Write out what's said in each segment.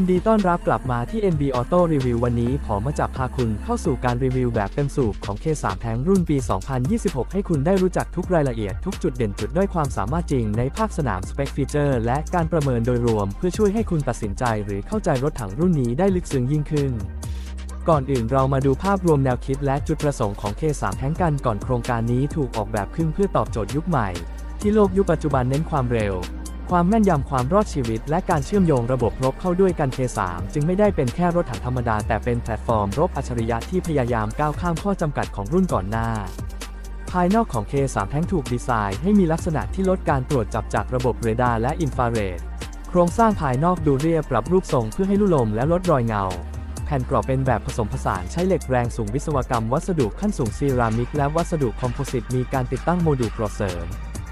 ยินดีต้อนรับกลับมาที่ NB Auto Review วันนี้ผมมาจับพาคุณเข้าสู่การรีวิวแบบเต็มสูบของ K3 แทงรุ่นปี 2026 ให้คุณได้รู้จักทุกรายละเอียดทุกจุดเด่นจุดด้อยความสามารถจริงในภาคสนามสเปคฟีเจอร์และการประเมินโดยรวม เพื่อช่วยให้คุณตัดสินใจหรือเข้าใจรถถังรุ่นนี้ได้ลึกซึ้งยิ่งขึ้นก่อนอื่นเรามาดูภาพรวมแนวคิดและจุดประสงค์ของ K3 แทงกันก่อนโครงการนี้ถูกออกแบบขึ้นเพื่อตอบโจทย์ยุคใหม่ ที่โลกยุคปัจจุบันเน้นความเร็ว ความแม่นยำความรอดชีวิต และการเชื่อมโยงระบบรบเข้าด้วยกัน K3 จึงไม่ได้เป็นแค่รถถังธรรมดา แต่เป็นแพลตฟอร์มรบอัจฉริยะที่พยายามก้าวข้ามข้อจำกัดของรุ่นก่อนหน้า ภายนอกของ K3 แท้งถูกดีไซน์ให้มีลักษณะที่ลดการตรวจจับจากระบบเรดาร์และอินฟราเรดโครงสร้างภายนอกดูเรียบปรับรูปทรงเพื่อให้ลู่ลมและลดรอยเงา แผ่นกรอบเป็นแบบผสมผสานใช้เหล็กแรงสูงวิศวกรรมวัสดุขั้นสูงซีรามิกและวัสดุคอมโพสิตมีการติดตั้งโมดูลกรอเสริม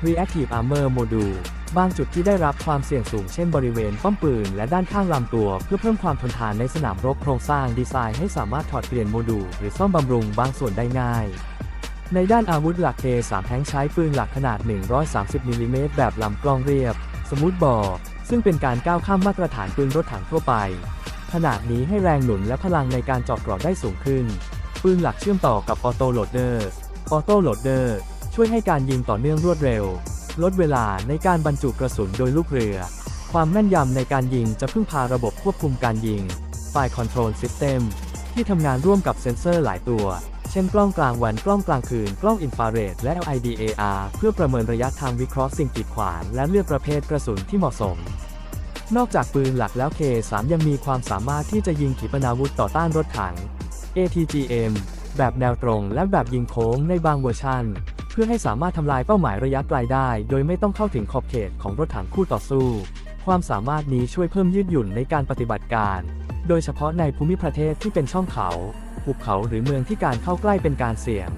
Reactive Armor Module บางจุดที่ได้รับความเสี่ยงสูงเช่นบริเวณป้อมปืนและด้านข้างลำตัว เพื่อเพิ่มความทนทานในสนามรบโครงสร้างดีไซน์ให้สามารถถอดเปลี่ยนโมดูลหรือซ่อมบำรุงบางส่วนได้ง่าย ในด้านอาวุธหลัก K3 แท้งใช้ปืนหลักขนาด 130มิลลิเมตรแบบลำกล้องเรียบ สมูทบอร์ซึ่งเป็นการก้าวข้ามมาตรฐานปืนรถถังทั่วไป ขนาดนี้ให้แรงหนุนและพลังในการเจาะกรอบได้สูงขึ้น ปืนหลักเชื่อมต่อกับออโต้โหลดเดอร์ออโต้โหลดเดอร์ช่วยให้การยิงต่อเนื่องรวดเร็ว ลดเวลาในการบรรจุกระสุนโดยลูกเรือ ความแม่นยำในการยิงจะพึ่งพาระบบควบคุมการยิง Fire Control System ที่ทำงานร่วมกับเซ็นเซอร์หลายตัว เช่นกล้องกลางวันกล้องกลางคืน กล้องอินฟราเรดและ LIDAR เพื่อประเมินระยะทางวิเคราะห์สิ่งกีดขวางและเลือกประเภทกระสุนที่เหมาะสม นอกจากปืนหลักแล้ว K3 ยังมีความสามารถที่จะยิงขีปนาวุธต่อต้านรถถัง ATGM แบบแนวตรงและแบบยิงโค้งในบางเวอร์ชัน พื่อให้สามารถทำลายเป้าหมายระยะไกลได้ โดยไม่ต้องเข้าถึงขอบเขตของรถถังคู่ต่อสู้ ความสามารถนี้ช่วยเพิ่มยืดหยุ่นในการปฏิบัติการ โดยเฉพาะในภูมิประเทศที่เป็นช่องเขาภูเขาหรือเมืองที่การเข้าใกล้เป็นการเสี่ยง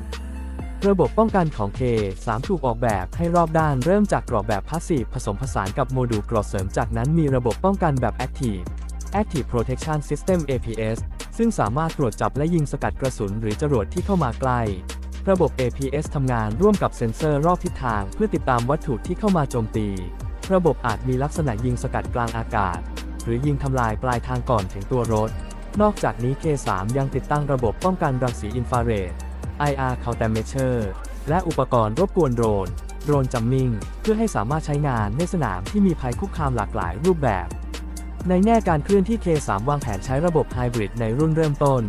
ระบบป้องกันของ K3 ถูกออกแบบให้รอบด้านเริ่มจากกรอบแบบพาสซีฟผสมผสานกับโมดูลกรอบเสริมจากนั้นมีระบบป้องกันแบบ Active Active Protection System APS ซึ่งสามารถตรวจจับและยิงสกัดกระสุนหรือจรวดที่เข้ามาใกล้ ระบบ APS ทำงานร่วมกับเซ็นเซอร์รอบทิศทาง เพื่อติดตามวัตถุที่เข้ามาโจมตี ระบบอาจมีลักษณะยิงสกัดกลางอากาศ หรือยิงทำลายปลายทางก่อนถึงตัวรถ นอกจากนี้ K3 ยังติดตั้งระบบป้องกันรังสีอินฟราเรด IR Countermeasure และอุปกรณ์รบกวนโดรน โดรนจัมมิง เพื่อให้สามารถใช้งานในสนามที่มีภัยคุกคามหลากหลายรูปแบบ ในแง่การเคลื่อนที่ K3 วางแผนใช้ระบบไฮบริดในรุ่นเริ่มต้น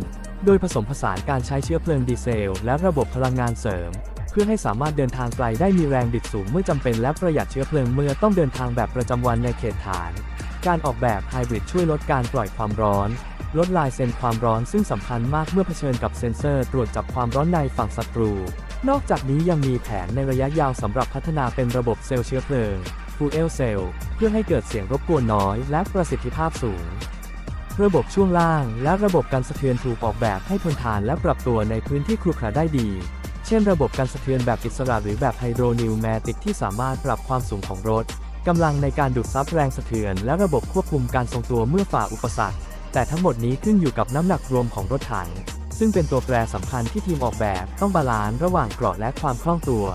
โดยผสมผสานการใช้เชื้อเพลิงดีเซล และระบบพลังงานเสริม เพื่อให้สามารถเดินทางไกลได้มีแรงบิดสูงเมื่อจำเป็นและประหยัดเชื้อเพลิงเมื่อต้องเดินทางแบบประจำวันในเขตฐาน การออกแบบไฮบริดช่วยลดการปล่อยความร้อน ลดลายเซนความร้อนซึ่งสำคัญมากเมื่อเผชิญกับเซ็นเซอร์ตรวจจับความร้อนในฝั่งศัตรู นอกจากนี้ยังมีแผนในระยะยาวสำหรับพัฒนาเป็นระบบเซลล์เชื้อเพลิง Fuel Cell เพื่อให้เกิดเสียงรบกวนน้อย และประสิทธิภาพสูง ระบบช่วงล่าง และระบบการสะเทือนถูกออกแบบให้ทนทานและปรับตัวในพื้นที่ครุขระได้ดี เช่นระบบการสะเทือนแบบอิสระหรือแบบไฮโดรนิวแมติกที่สามารถปรับความสูงของรถกำลังในการดูดซับแรงสะเทือน และระบบควบคุมการทรงตัวเมื่อฝ่าอุปสรรค แต่ทั้งหมดนี้ขึ้นอยู่กับน้ำหนักรวมของรถถัง ซึ่งเป็นตัวแปรสำคัญที่ทีมออกแบบต้องบาลานซ์ระหว่างเกราะและความคล่องตัว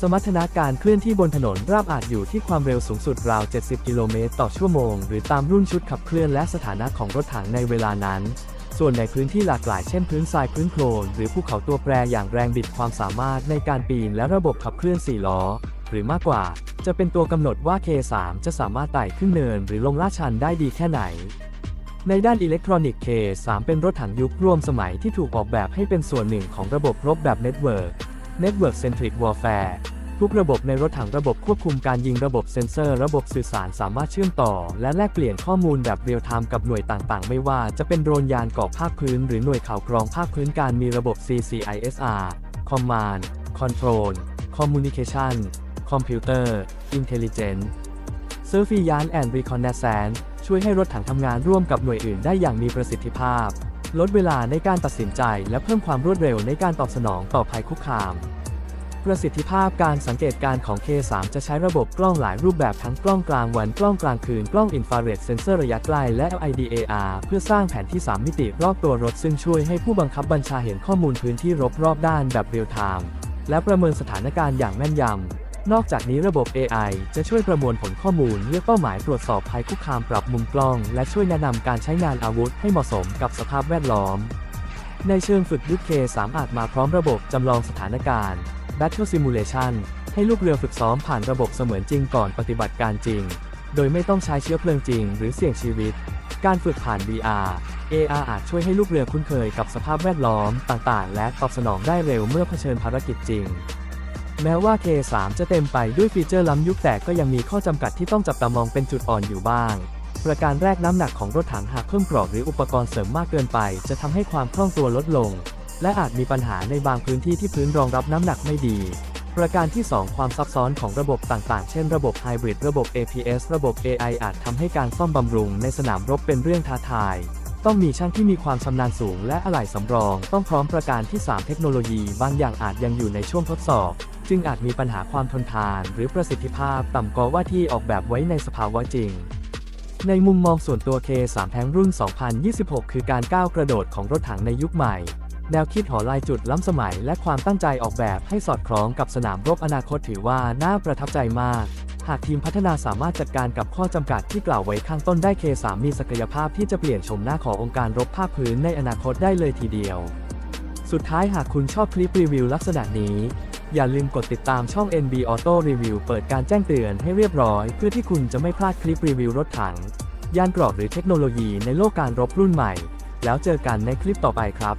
สมรรถนะการเคลื่อนที่บนถนนราบอาจอยู่ที่ความเร็วสูงสุดราว 70 กิโลเมตรต่อชั่วโมง หรือตามรุ่นชุดขับเคลื่อนและสถานะของรถถังในเวลานั้น ส่วนในพื้นที่หลากหลายเช่นพื้นทรายพื้นโคลนหรือภูเขาตัวแปรอย่างแรงบิดความสามารถในการปีนและระบบขับเคลื่อน 4 ล้อ หรือมากกว่า จะเป็นตัวกำหนดว่า K3 จะสามารถไต่ขึ้นเนินหรือลงลาดชันได้ดีแค่ไหนในด้านอิเล็กทรอนิกส์ K3 เป็นรถถังยุคร่วมสมัยที่ถูกออกแบบให้เป็นส่วนหนึ่งของระบบรบแบบ Network Network Centric Warfare ทุกระบบในรถถังระบบควบคุมการยิงระบบเซ็นเซอร์ ระบบสื่อสารสามารถเชื่อมต่อ และแลกเปลี่ยนข้อมูลแบบเรียลไทม์กับหน่วยต่างๆ ไม่ว่าจะเป็นโดรนยานกาะภาคพื้น หรือหน่วยข่าวกรองภาคพื้นการมีระบบ CCISR Command Control Communication Computer Intelligence Surveillance and Reconnaissance ช่วยให้รถถังทำงานร่วมกับหน่วยอื่นได้อย่างมีประสิทธิภาพ ลดเวลาในการตัดสินใจ และเพิ่มความรวดเร็วในการตอบสนองต่อภัยคุกคามประสิทธิภาพการสังเกตการของ K3 จะใช้ระบบกล้องหลายรูปแบบทั้งกล้องกลางวัน กล้องกลางคืน กล้องอินฟราเรดเซนเซอร์ระยะใกล้และ LIDAR เพื่อสร้างแผนที่ 3 มิติรอบตัวรถ ซึ่งช่วยให้ผู้บังคับบัญชาเห็นข้อมูลพื้นที่รบรอบด้านแบบเรียลไทม์และประเมินสถานการณ์อย่างแม่นยำ นอกจากนี้ระบบ AI จะช่วยประมวลผลข้อมูลเลือกเป้าหมายตรวจสอบภัยคุกคามปรับมุมกล้อง และช่วยแนะนำการใช้งานอาวุธให้เหมาะสมกับสภาพแวดล้อม ในเชิงฝึกยุทธเคสามอาจมาพร้อมระบบจำลองสถานการณ์ Battle Simulation ให้ลูกเรือฝึกซ้อมผ่านระบบเสมือนจริงก่อนปฏิบัติการจริง โดยไม่ต้องใช้เชื้อเพลิงจริงหรือเสี่ยงชีวิต การฝึกผ่าน VR AR อาจช่วยให้ลูกเรือคุ้นเคยกับสภาพแวดล้อมต่างๆ และตอบสนองได้เร็วเมื่อเผชิญภารกิจจริง แม้ว่า K3 จะเต็มไปด้วยฟีเจอร์ล้ำยุคแต่ก็ยังมีข้อจำกัดที่ต้องจับตามองเป็นจุดอ่อนอยู่บ้าง ประการแรกน้ำหนักของรถถังหากเพิ่มกรอบหรืออุปกรณ์เสริมมากเกินไป จะทำให้ความคล่องตัวลดลง และอาจมีปัญหาในบางพื้นที่ที่พื้นรองรับน้ำหนักไม่ดี ประการที่ 2 ความซับซ้อนของระบบต่างๆ เช่นระบบไฮบริดระบบ APS ระบบ AI อาจทำให้การซ่อมบำรุงในสนามรบเป็นเรื่องท้าทาย ต้องมีช่างที่มีความชำนาญสูง และอะไหล่สำรอง ต้องพร้อมประการที่ 3 เทคโนโลยี บางอย่างอาจยังอยู่ในช่วงทดสอบ จึงอาจมีปัญหาความทนทานหรือประสิทธิภาพต่ำกว่าว่าที่ออกแบบไว้ในสภาวะจริง ในมุมมองส่วนตัว K3 แทงรุ่น 2026 คือการก้าวกระโดดของรถถังในยุคใหม่ แนวคิดหอลายจุดล้ำสมัย และความตั้งใจออกแบบให้สอดคล้องกับสนามรบอนาคตถือว่าน่าประทับใจมาก หากทีมพัฒนาสามารถจัดการกับข้อจำกัดที่กล่าวไว้ข้างต้นได้ K3 มีศักยภาพที่จะเปลี่ยนชมหน้าขององค์การรบภาคพื้นในอนาคตได้เลยทีเดียว สุดท้ายหากคุณชอบคลิปรีวิวลักษณะนี้ อย่าลืมกดติดตามช่อง NB Auto Review เปิดการแจ้งเตือนให้เรียบร้อย เพื่อที่คุณจะไม่พลาดคลิปรีวิวรถถัง ยานเกราะหรือเทคโนโลยีในโลกการรบรุ่นใหม่ แล้วเจอกันในคลิปต่อไปครับ